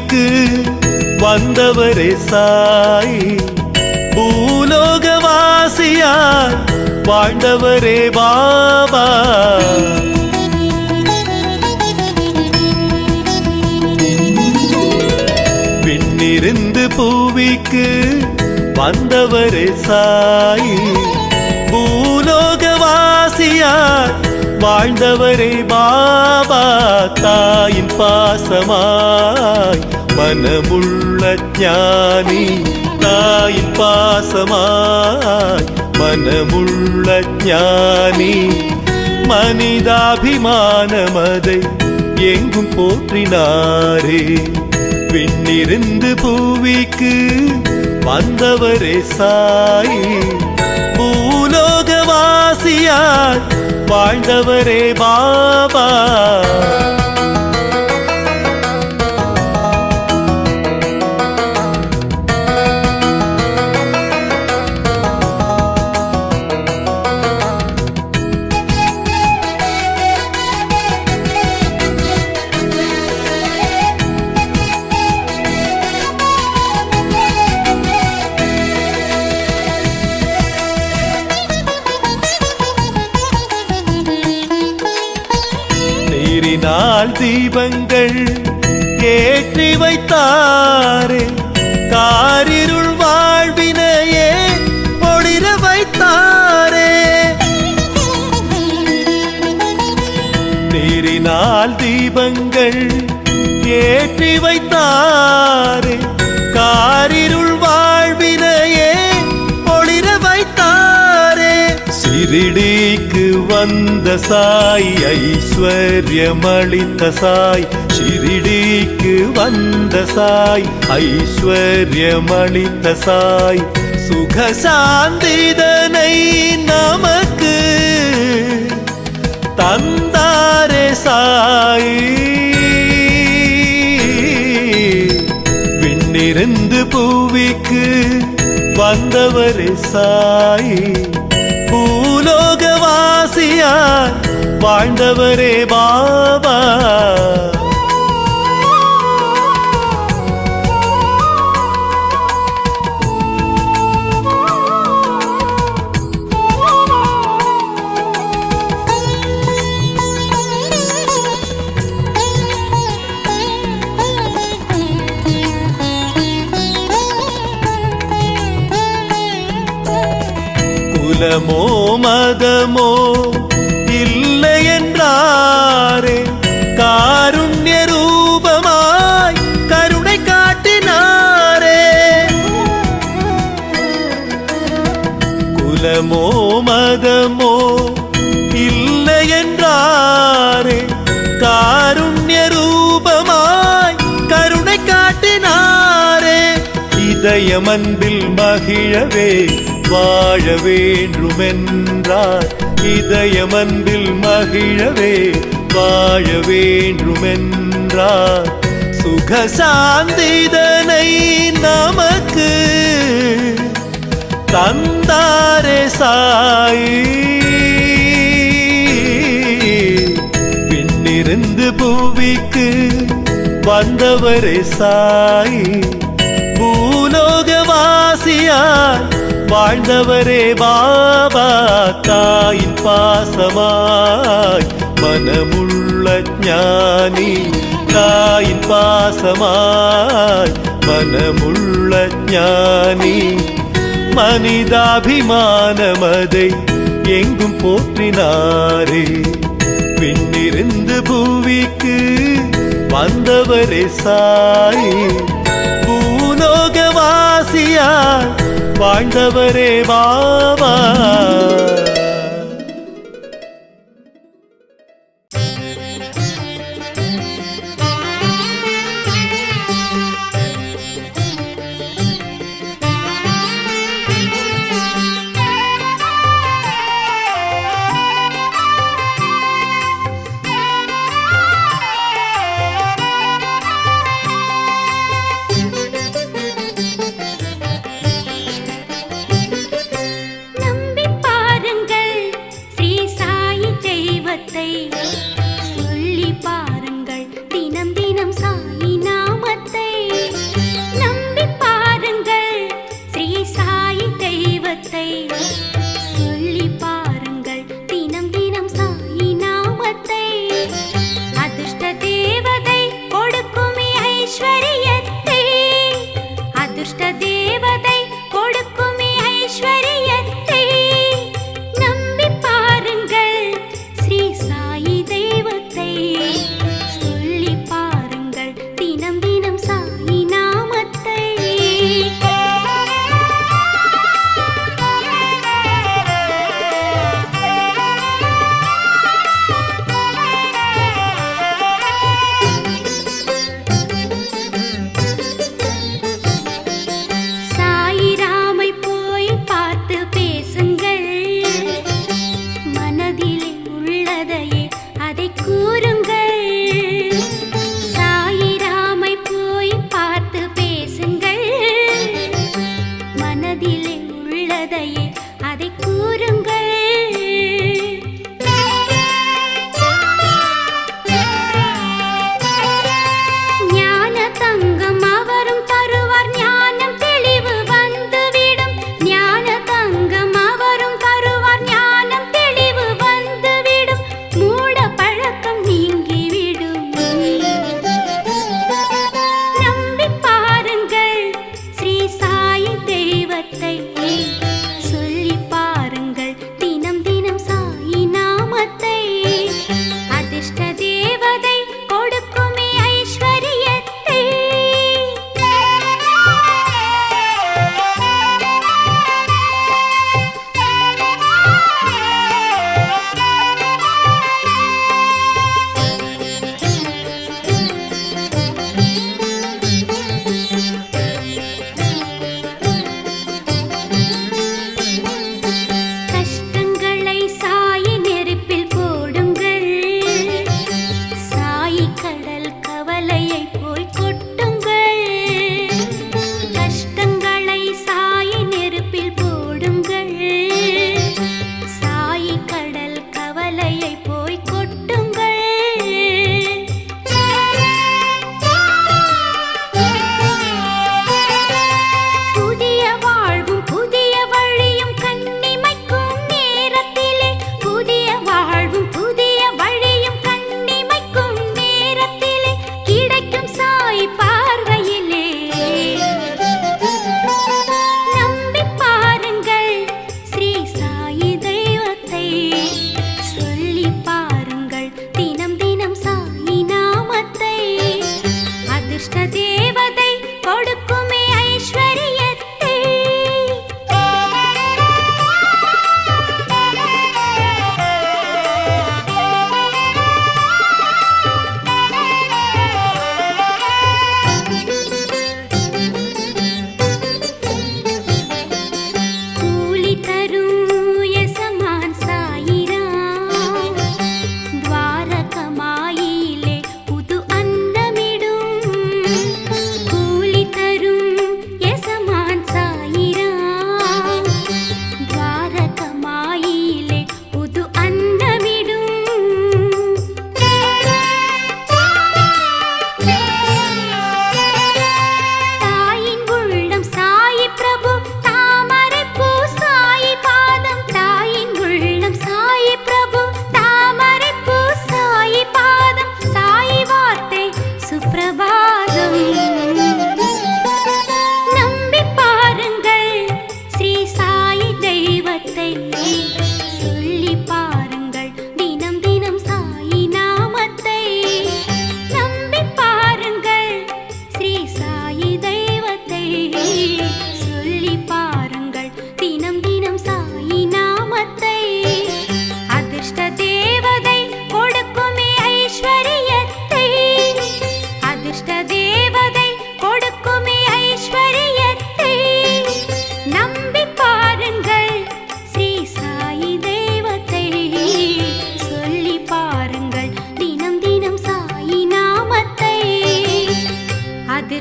விண்ணிருந்து வந்தவரே சாய். பூலோகவாசியார் வாழ்ந்தவரே பாபா. விண்ணிருந்து பூவிக்கு வந்தவரே சாய். பூலோகவாசியார் வாழ்ந்தவரே பாபா. தாயின் பாசமாய் மனமுள்ள ஞானி தாயின் பாசமாய் மனமுள்ள ஞானி. மனிதாபிமானமதை எங்கும் போற்றினாரே. விண்ணிருந்து பூவிக்கு வந்தவரே சாய். பூலோகவாசியார் வாழ்ந்தவரே பாபா. தீபங்கள் ஏற்றி வைத்தாரே காரிருள் வாழ்வினையே ஒளிர வைத்தாரே. சிறிடிக்கு வந்த சாய் ஐஸ்வர்யமளித்த சாய். சிறிடிக்கு வந்த சாய் ஐஸ்வர்யமளித்த சாய். சுக சாந்திதனை நமக்கு தந்தாரே சாய். பூவிக்கு வந்தவரே சாயி. பூலோகவாசியார் வாழ்ந்தவரே பாபா. குலமோ மதமோ இல்லை என்றாரே காருண்ய ரூபமாய் கருணை காட்டினாரே. குலமோ மதமோ இல்லை என்றாரே காருண்ய ரூபமாய் கருணை காட்டினாரே. இதயமன்பில் மகிழவே வாழ வேண்டுமென்றார் இதயமன்பில் மகிழவே வாழ வேண்டுமென்றார் சுகசாந்திதனை நமக்கு தந்தாரே சாயி. பின்னிருந்து பூவிக்கு வந்தவரே சாயி. பூலோகவாசியார் வாழ்ந்தவரே பாபா தாயின் பாசமாய். மனமுள்ள ஞானி தாயின் பாசமாய். மனமுள்ள ஞானி மனிதாபிமானமதை எங்கும் போற்றினாரே. விண்ணிருந்து பூவிக்கு வந்தவரே சாய். பூலோகவாசியார் வாழ்ந்தவரே பாபா. சொல்லி பாருங்கள். தினம் தினம் சார்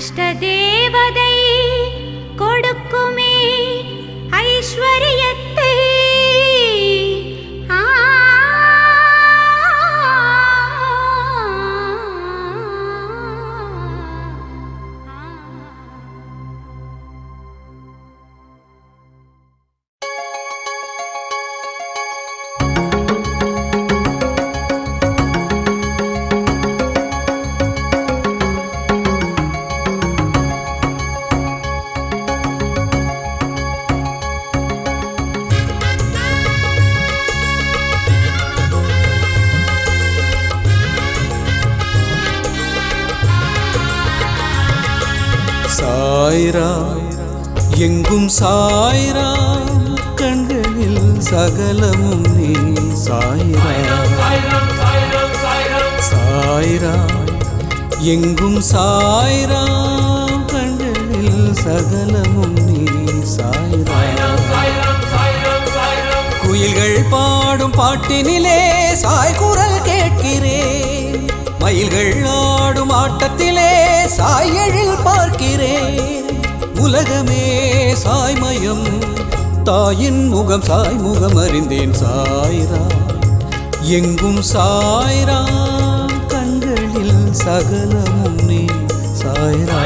ष्टि சாய்ரா எங்கும் சாய்ரா கண்களில் சகலமும் நீ சாய்ரா. சாய்ரா எங்கும் சாய்ரா கண்களில் சகலமும் நீ சாய்ரா. குயில்கள் பாடும் பாட்டினிலே சாய் குரல் கேட்கிறேன். மயில்கள் ஆடும் ஆட்டத்திலே சாயழில் பார்க்கிறேன். உலகமே சாய்மயம் தாயின் முகம் சாய்முகம் அறிந்தேன் சாய்ரா எங்கும் சாய்ரா கண்களில் சகலமும் நீ சாய்ரா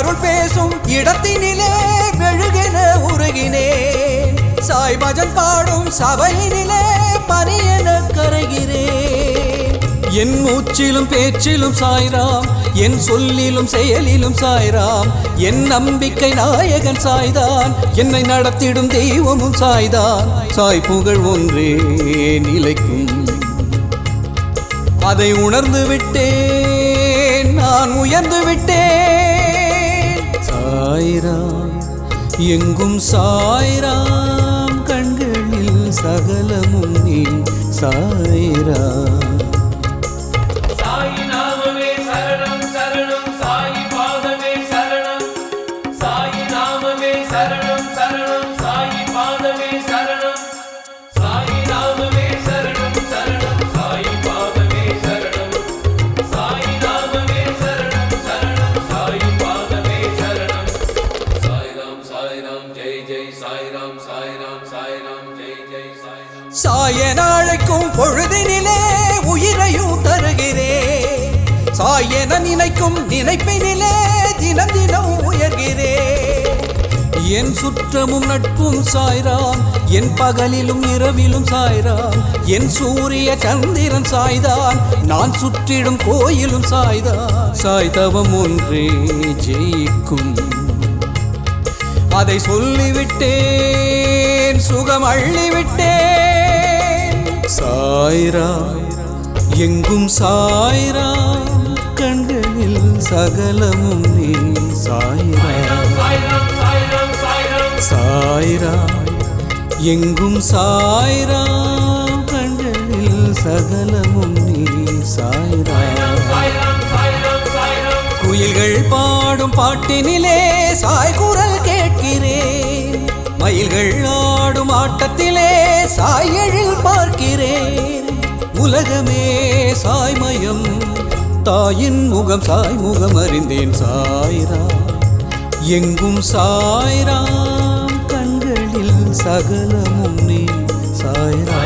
அருள் பேசும் இடத்தினிலே மெழுகென உருகினேன். சாய் பஜன் பாடும் சபையினிலே பனியென கரைகிறேன். என் மூச்சிலும் பேச்சிலும் சாய்ராம் என் சொல்லிலும் செயலிலும் சாய்ராம் என் நம்பிக்கை நாயகன் சாய்தான் என்னை நடத்திடும் தெய்வமும் சாய்தான். சாய் புகழ் ஒன்றே நிலைக்கும். அதை உணர்ந்து விட்டேன் நான் உயர்ந்து விட்டேன். சாய்ராம் எங்கும் சாய்ராம் கண்களில் சகலமும் நீ சாய்ராம். நினைக்கும் நினைப்பினிலே தினம் தினம் உயர்கிறே. என் சுற்றமும் நட்பும் சாய்ராம் என் பகலிலும் இரவிலும் சாய்ராம் என் சூரிய சந்திரன் சாய்தான் நான் சுற்றிடும் கோயிலும் சாய்தான். சாய்தவம் ஒன்றே ஜெயிக்கும். அதை சொல்லிவிட்டேன் சுகம் அள்ளிவிட்டேன். சாய்ரா எங்கும் சாய்ரா சகலமும் நீ. சாய்ரா சாய்ராம் எங்கும் சாய்ரா கண்களில் சகலமும் நீ. சாய்ரா குயில்கள் பாடும் பாட்டினிலே சாய் குரல் கேட்கிறேன் மயில்கள் ஆடும் ஆட்டத்திலே சாய் எழில் பார்க்கிறேன். உலகமே சாய்மயம் தாயின் முகம் சாய் முகம் அறிந்தேன் சாய்ரா எங்கும் சாய்ரா கண்களில் சகலமும் நீ. சாய்ரா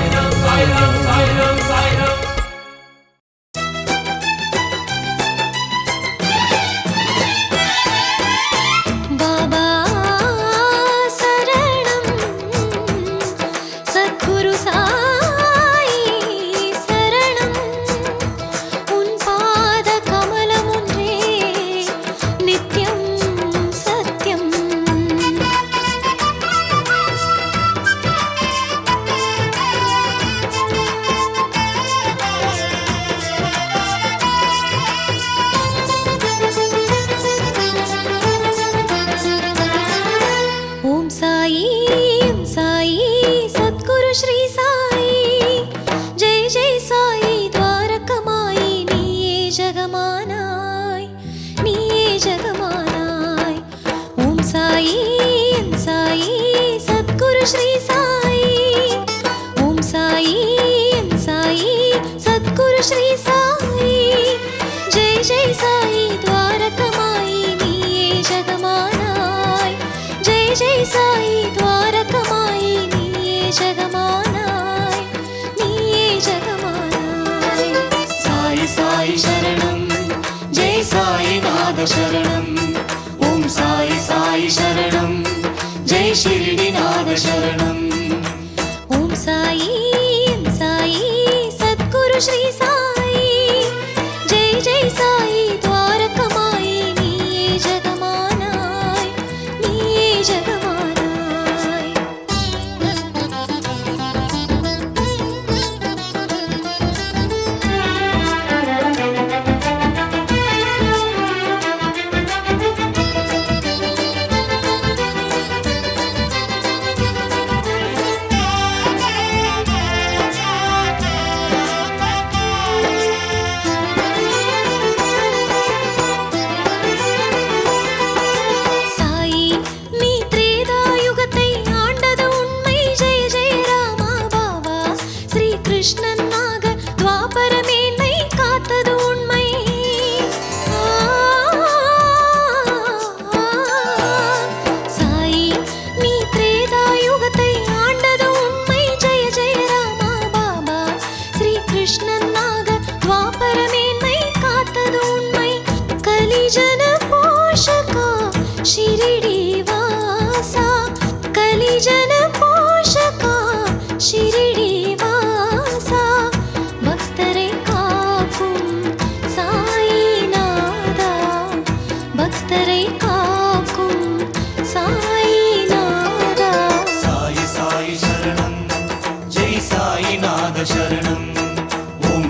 சத்குரு ஸ்ரீ சாயி ஜெய் ஜெய் சாயி துவாரகமாயி நீயே ஜகமானாய் ஜெய் ஜெய் சாயி துவாரகமாயி நீயே ஜகமானாய் நீயே ஜகமானாய் சாய் சாய் சரணம் சரணம் ஓம் சாய் சாய் சரணம் ஜெய் ஷிரடிநாத சரணம் ஓம் சாயி ஓம் சாயி சத்குரு ஸ்ரீ சாயி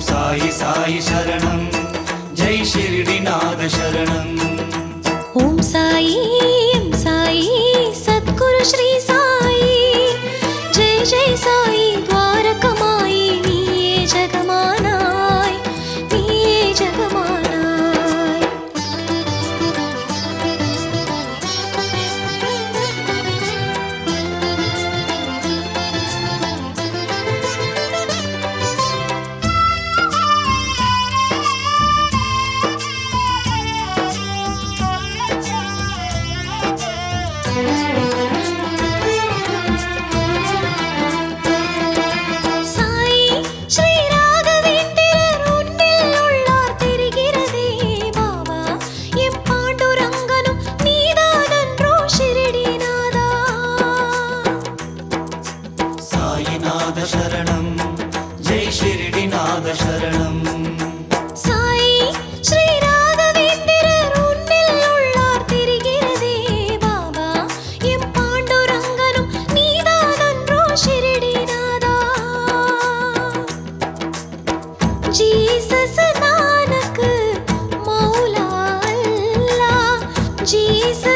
சாய் சாயி Jesus.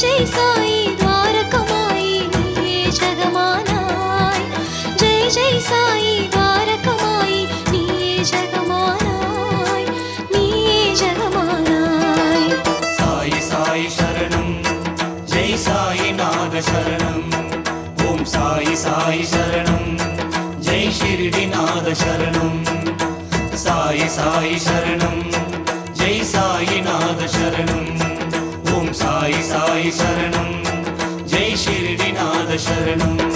जय साई द्वारकमाई निये जगमानाय जय जय साई द्वारकमाई निये जगमानाय निये जगमानाय साई साई शरणं जय साई नाग शरणं ॐ साई साई शरणं जय शिर्डिनाद शरणं साई साई शरणं जय साई नाद शरणं சரணம். ஜெய் ஷிரடிநாத சரணம்.